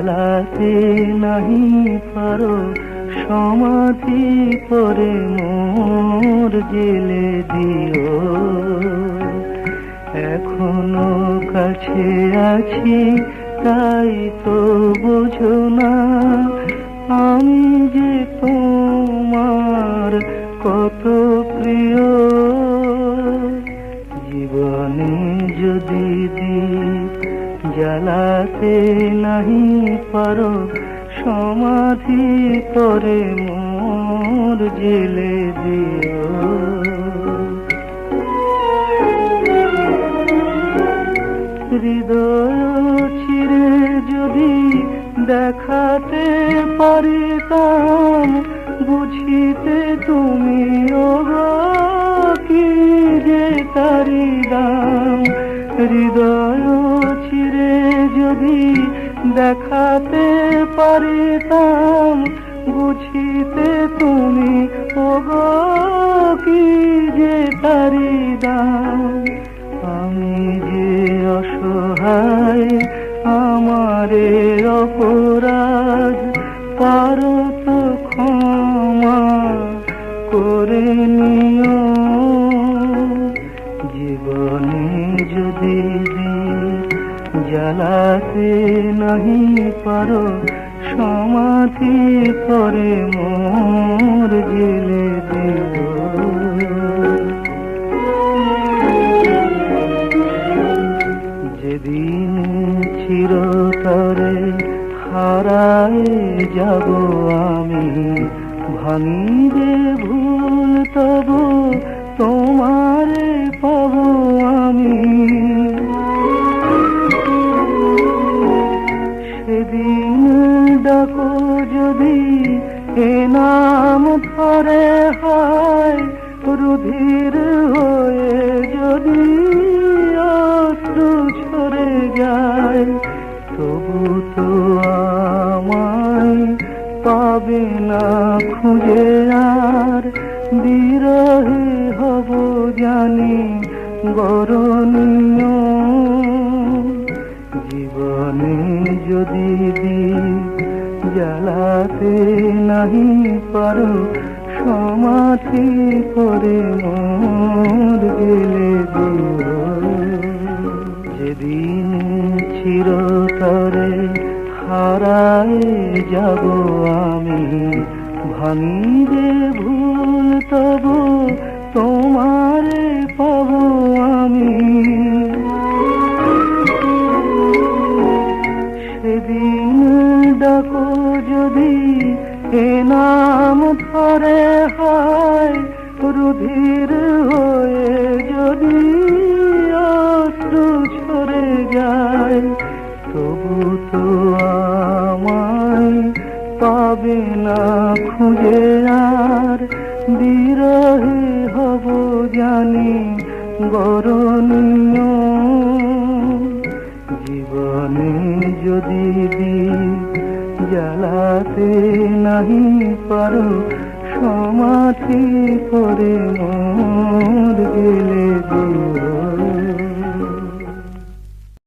জ্বালাতে নাহি পারো, সমাধি করে মোর জেলে দিও। এখনও কাছে আছি, তাই তো বোঝো না, আমি যে তোমার কত প্রিয়। জীবনে যদি জ্বালাতে নাহি পারো, সমাধি করে মোর জেলে দিও। হৃদয় চিরে যদি দেখাতে পারিতাম বুঝিতে তুমি কি যে তারি দাম। হৃদয় যদি দেখাতে পারিতাম, বুঝিতে তুমি কি যে তারি দাম আমি যে অসহায়, আমারে অপরাধ পারো তো ক্ষমা করে নিও। জ্বালাতে নাহি পারো, সমাধি করে মোর জেলে দিও যেদিন চিরতরে হারায় যাব আমি, ভাঙিবে ভুল নাম ধরে হয়, রুধির হয়ে যদি অশ্রু ঝরে যায়, তবু তো আমায় পাবে না খুঁজে আর। বিরহে হব জানি গরণীয়। জীবনে যদি জ্বালাতে নাহি পারো সমাধি করে মোর গেলে দিও যেদিন চিরতরে হারায় যাব আমি, ভাঙিবে ভুল তব তোমারে হয়, রুধির হয়ে যদি অশ্রু ঝরে যায়, তবু তো আমায় পাবে না খুঁজে আর। বিরহে হব জানি গরণীয়। জীবনে যদি জ্বালাতে নাহি পারো সমাধি করে দিও